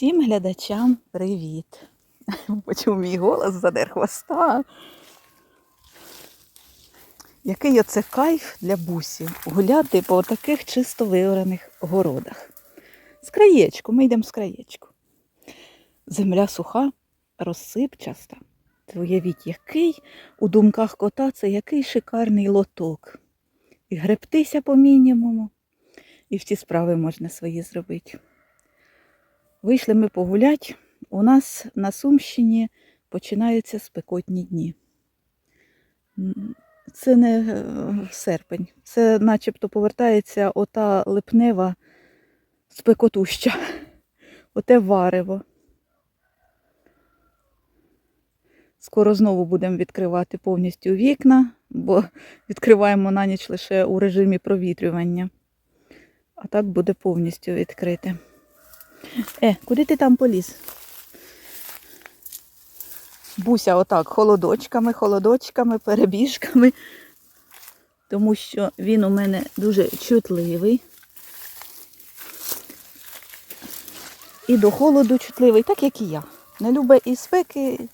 Всім глядачам привіт! Почув мій голос задер хвоста. Який оце кайф для бусі гуляти по таких чисто виораних городах. З краєчку, ми йдемо з краєчку. Земля суха, розсипчаста. Уявіть, який у думках кота це який шикарний лоток. І гребтися по мінімуму, і всі справи можна свої зробити. Вийшли ми погулять. У нас на Сумщині починаються спекотні дні. Це не е, серпень, це начебто повертається ота липнева спекотуща, оте варево. Скоро знову будемо відкривати повністю вікна, бо відкриваємо на ніч лише у режимі провітрювання. А так буде повністю відкрите. Е, куди ти там поліз? Буся отак холодочками, холодочками, перебіжками, тому що він у мене дуже чутливий. І до холоду чутливий, так як і я. Не любить і спеки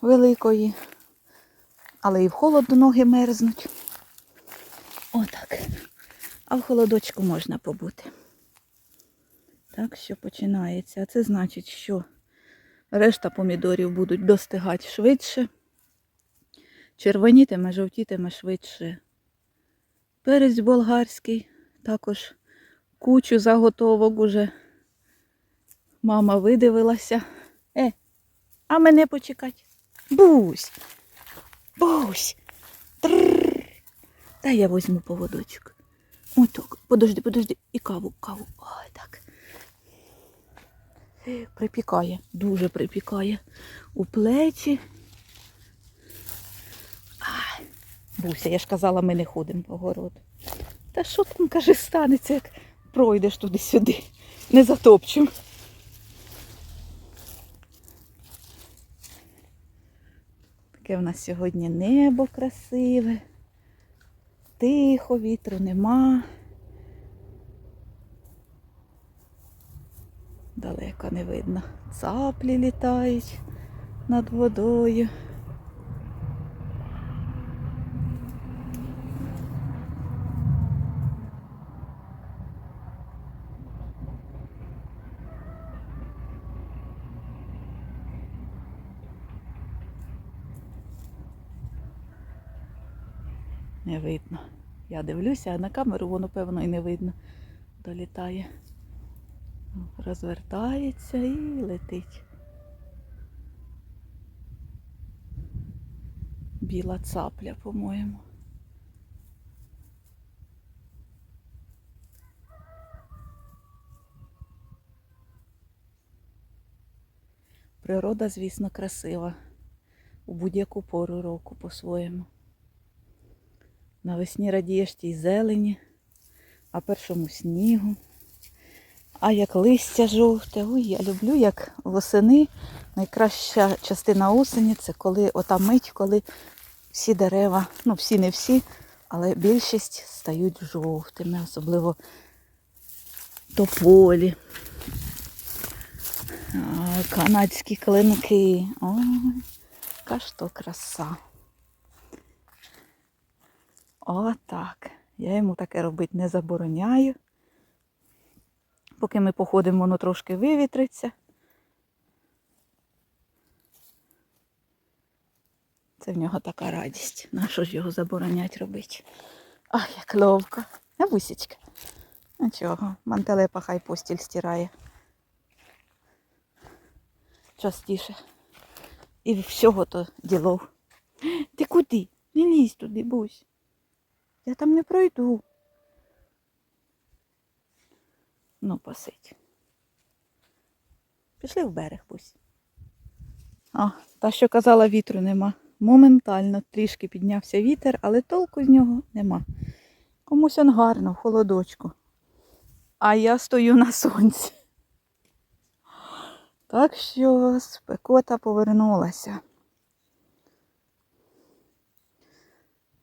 великої, але і в холод ноги мерзнуть. Отак. А в холодочку можна побути. Так що починається. А це значить, що решта помідорів будуть достигати швидше. Червонітиме, жовтітиме швидше. Перець болгарський, також кучу заготовок уже мама видивилася. Е, а мене почекать. Бусь! Бусь! Та я візьму поводочок. Ой, так, подожди, подожди. І каву, каву. Припікає, дуже припікає у плечі. Буся, я ж казала, ми не ходимо по городу. Та що там, каже, станеться, як пройдеш туди-сюди. Не затопчем. Таке в нас сьогодні небо красиве. Тихо, вітру нема. Далеко не видно. Цаплі літають над водою. Не видно. Я дивлюся, а на камеру воно, певно, і не видно. Долітає. Розвертається і летить. Біла цапля, по-моєму. Природа, звісно, красива у будь-яку пору року по-своєму. Навесні радієш тій зелені, а першому снігу. А як листя жовте, ой, я люблю, як восени. Найкраща частина осені це коли ота мить, коли всі дерева, ну всі не всі, але більшість стають жовтими, особливо тополі, канадські клинки. Ой, яка ж то краса. Отак. Я йому таке робити не забороняю. Поки ми походимо, воно трошки вивітриться. Це в нього така радість. Нащо ж його заборонять робити? Ах, як ловко. А бусічка. Нічого, мантелепа хай постіль стирає. Частіше. І всього то ділов. Ти куди? Не лізь туди, бусь. Я там не пройду. Ну, посидь. Пішли в берег пусть. А, та, що казала, вітру нема. Моментально трішки піднявся вітер, але толку з нього нема. Комусь он гарно, в холодочку. А я стою на сонці. Так що спекота повернулася.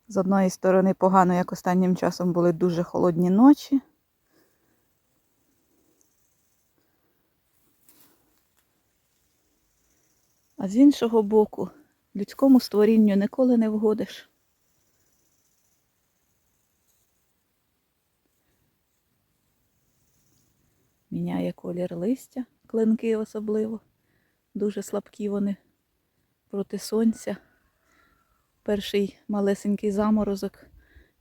З одної сторони погано, як останнім часом були дуже холодні ночі. А з іншого боку, людському створінню ніколи не вгодиш. Міняє колір листя, клинки особливо. Дуже слабкі вони проти сонця. Перший малесенький заморозок.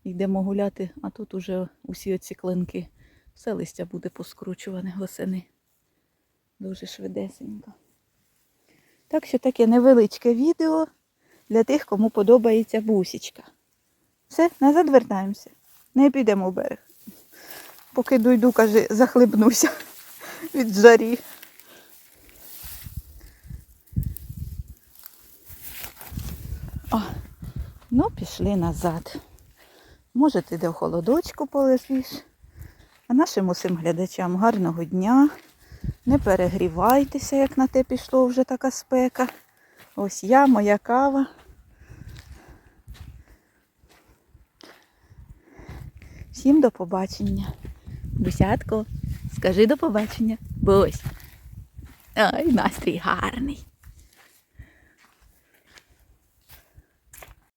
Йдемо гуляти, а тут уже усі оці клинки. Все листя буде поскручуване восени. Дуже швидесенько. Так що таке невеличке відео для тих, кому подобається бусічка. Все, назад вертаємося. Не підемо в берег. Поки дойду, каже, захлебнуся від жарі. О, ну, пішли назад. Може, ти де в холодочку полежиш. А нашим усім глядачам гарного дня. Не перегрівайтеся, як на те пішло вже така спека. Ось я, моя кава. Всім до побачення. Бусятко, скажи до побачення. Бусь. Ай, настрій гарний.